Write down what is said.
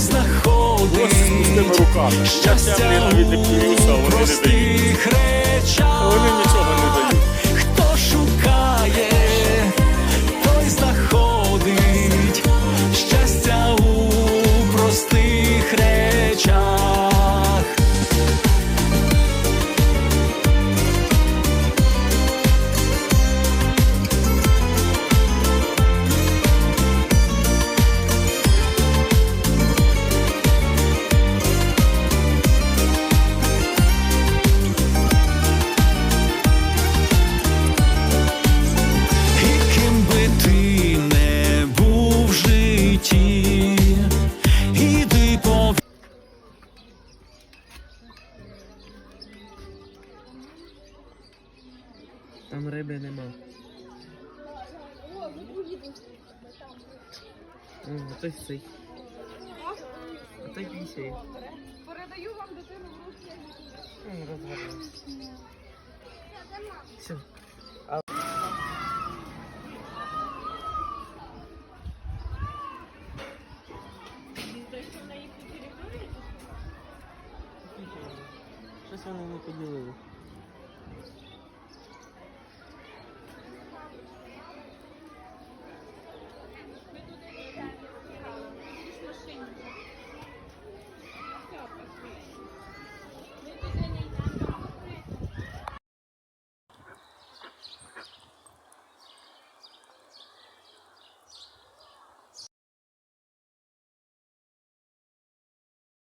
знаходить щастя у простих речах. Вони нічого не дають. Хто шукає, той знаходить щастя у простих речах. Там риби нема. О, той сить. А той пісяє. Передаю вам дитину в руки. Ну, розвернувся. Все. Щось вони не поділили.